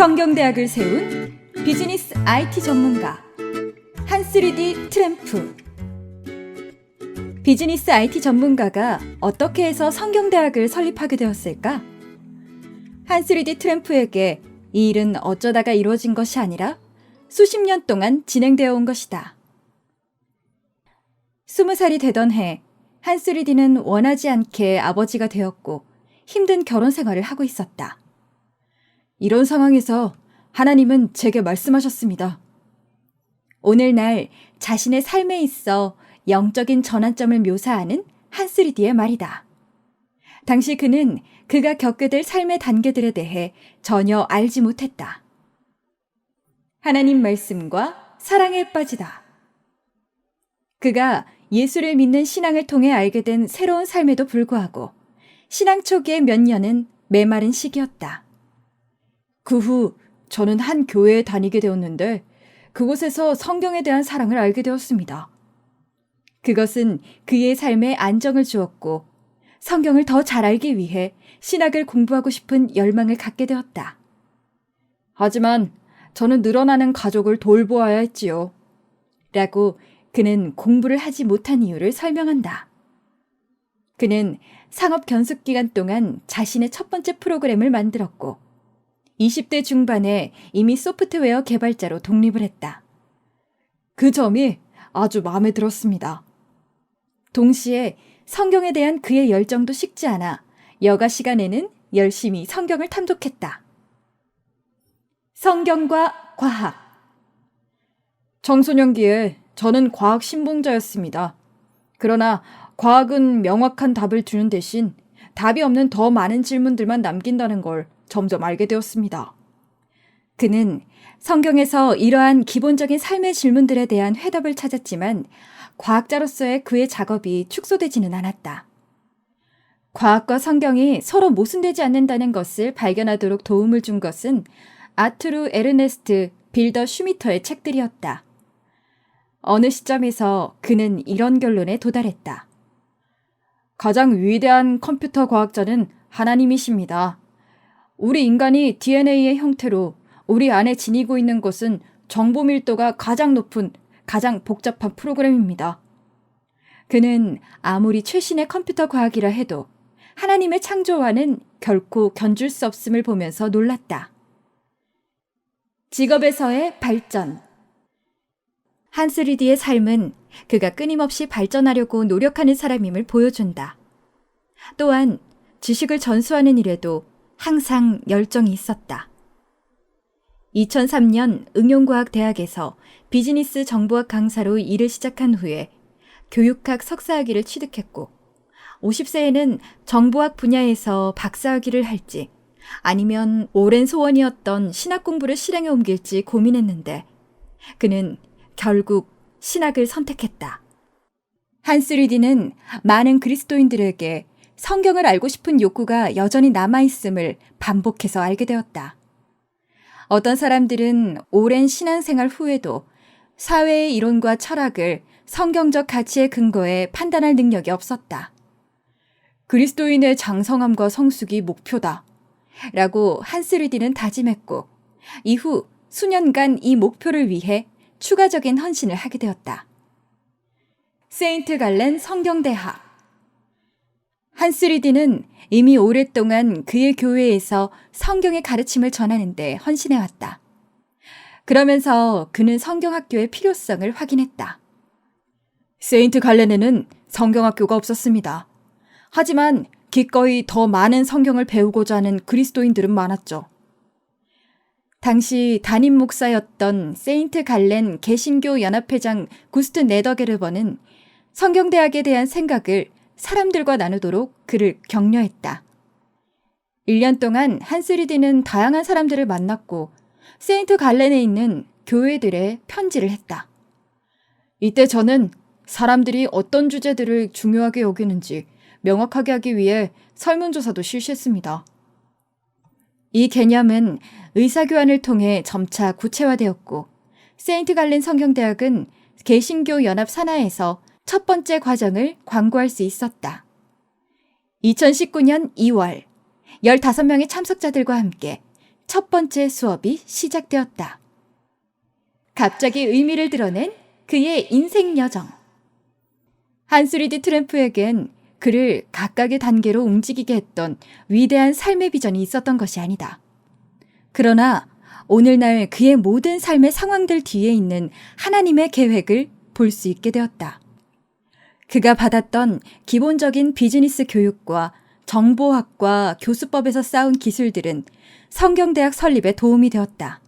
성경대학을 세운 비즈니스 IT 전문가 한3D 트램프 비즈니스 IT 전문가가 어떻게 해서 성경대학을 설립하게 되었을까? 한3D 트램프에게 이 일은 어쩌다가 이루어진 것이 아니라 수십 년 동안 진행되어 온 것이다. 스무 살이 되던 해, 한3D는 원하지 않게 아버지가 되었고 힘든 결혼 생활을 하고 있었다. 이런 상황에서 하나님은 제게 말씀하셨습니다. 오늘날 자신의 삶에 있어 영적인 전환점을 묘사하는 한3D의 말이다. 당시 그는 그가 겪게 될 삶의 단계들에 대해 전혀 알지 못했다. 하나님 말씀과 사랑에 빠지다. 그가 예수를 믿는 신앙을 통해 알게 된 새로운 삶에도 불구하고 신앙 초기의 몇 년은 메마른 시기였다. 그 후 저는 한 교회에 다니게 되었는데 그곳에서 성경에 대한 사랑을 알게 되었습니다. 그것은 그의 삶에 안정을 주었고 성경을 더 잘 알기 위해 신학을 공부하고 싶은 열망을 갖게 되었다. 하지만 저는 늘어나는 가족을 돌보아야 했지요. 라고 그는 공부를 하지 못한 이유를 설명한다. 그는 상업 견습 기간 동안 자신의 첫 번째 프로그램을 만들었고 20대 중반에 이미 소프트웨어 개발자로 독립을 했다. 그 점이 아주 마음에 들었습니다. 동시에 성경에 대한 그의 열정도 식지 않아 여가 시간에는 열심히 성경을 탐독했다. 성경과 과학. 청소년기에 저는 과학 신봉자였습니다. 그러나 과학은 명확한 답을 주는 대신 답이 없는 더 많은 질문들만 남긴다는 걸 점점 알게 되었습니다. 그는 성경에서 이러한 기본적인 삶의 질문들에 대한 해답을 찾았지만 과학자로서의 그의 작업이 축소되지는 않았다. 과학과 성경이 서로 모순되지 않는다는 것을 발견하도록 도움을 준 것은 아투르 에르네스트 빌더 슈미터의 책들이었다. 어느 시점에서 그는 이런 결론에 도달했다. 가장 위대한 컴퓨터 과학자는 하나님이십니다. 우리 인간이 DNA의 형태로 우리 안에 지니고 있는 것은 정보 밀도가 가장 높은 가장 복잡한 프로그램입니다. 그는 아무리 최신의 컴퓨터 과학이라 해도 하나님의 창조와는 결코 견줄 수 없음을 보면서 놀랐다. 직업에서의 발전. 한스리디의 삶은 그가 끊임없이 발전하려고 노력하는 사람임을 보여준다. 또한 지식을 전수하는 일에도 항상 열정이 있었다. 2003년 응용과학대학에서 비즈니스 정보학 강사로 일을 시작한 후에 교육학 석사학위를 취득했고 50세에는 정보학 분야에서 박사학위를 할지 아니면 오랜 소원이었던 신학 공부를 실행에 옮길지 고민했는데 그는 결국 신학을 선택했다. 한스리디는 많은 그리스도인들에게 성경을 알고 싶은 욕구가 여전히 남아있음을 반복해서 알게 되었다. 어떤 사람들은 오랜 신앙생활 후에도 사회의 이론과 철학을 성경적 가치의 근거에 판단할 능력이 없었다. 그리스도인의 장성함과 성숙이 목표다. 라고 한스르디는 다짐했고, 이후 수년간 이 목표를 위해 추가적인 헌신을 하게 되었다. 세인트 갈렌 성경대학 한스리디는 이미 오랫동안 그의 교회에서 성경의 가르침을 전하는데 헌신해왔다. 그러면서 그는 성경학교의 필요성을 확인했다. 세인트 갈렌에는 성경학교가 없었습니다. 하지만 기꺼이 더 많은 성경을 배우고자 하는 그리스도인들은 많았죠. 당시 담임 목사였던 세인트 갈렌 개신교 연합회장 구스트 네더게르버는 성경대학에 대한 생각을 사람들과 나누도록 그를 격려했다. 1년 동안 한스리디는 다양한 사람들을 만났고 세인트 갈렌에 있는 교회들의 편지를 했다. 이때 저는 사람들이 어떤 주제들을 중요하게 여기는지 명확하게 하기 위해 설문조사도 실시했습니다. 이 개념은 의사교환을 통해 점차 구체화되었고 세인트 갈렌 성경대학은 개신교 연합 산하에서 첫 번째 과정을 광고할 수 있었다. 2019년 2월 15명의 참석자들과 함께 첫 번째 수업이 시작되었다. 갑자기 의미를 드러낸 그의 인생 여정. 한스리디 트램프에겐 그를 각각의 단계로 움직이게 했던 위대한 삶의 비전이 있었던 것이 아니다. 그러나 오늘날 그의 모든 삶의 상황들 뒤에 있는 하나님의 계획을 볼 수 있게 되었다. 그가 받았던 기본적인 비즈니스 교육과 정보학과 교수법에서 쌓은 기술들은 성경대학 설립에 도움이 되었다.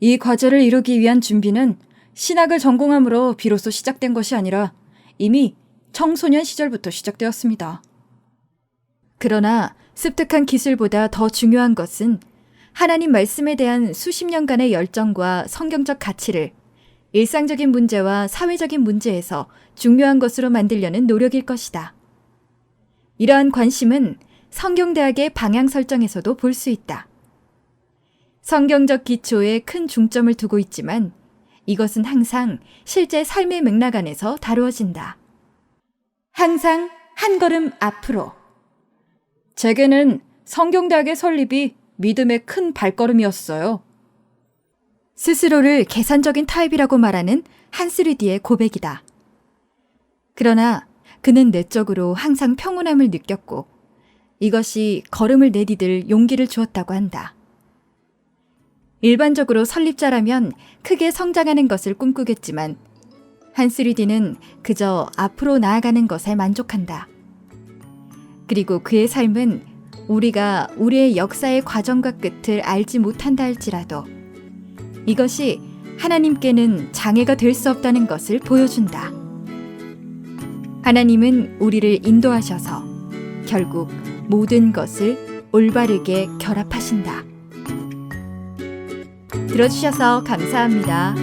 이 과제를 이루기 위한 준비는 신학을 전공함으로 비로소 시작된 것이 아니라 이미 청소년 시절부터 시작되었습니다. 그러나 습득한 기술보다 더 중요한 것은 하나님 말씀에 대한 수십 년간의 열정과 성경적 가치를 일상적인 문제와 사회적인 문제에서 중요한 것으로 만들려는 노력일 것이다. 이러한 관심은 성경대학의 방향 설정에서도 볼 수 있다. 성경적 기초에 큰 중점을 두고 있지만 이것은 항상 실제 삶의 맥락 안에서 다루어진다. 항상 한 걸음 앞으로. 제게는 성경대학의 설립이 믿음의 큰 발걸음이었어요. 스스로를 계산적인 타입이라고 말하는 한스리디의 고백이다. 그러나 그는 내적으로 항상 평온함을 느꼈고 이것이 걸음을 내디딜 용기를 주었다고 한다. 일반적으로 설립자라면 크게 성장하는 것을 꿈꾸겠지만 한스리디는 그저 앞으로 나아가는 것에 만족한다. 그리고 그의 삶은 우리가 우리의 역사의 과정과 끝을 알지 못한다 할지라도 이것이 하나님께는 장애가 될 수 없다는 것을 보여준다. 하나님은 우리를 인도하셔서 결국 모든 것을 올바르게 결합하신다. 들어주셔서 감사합니다.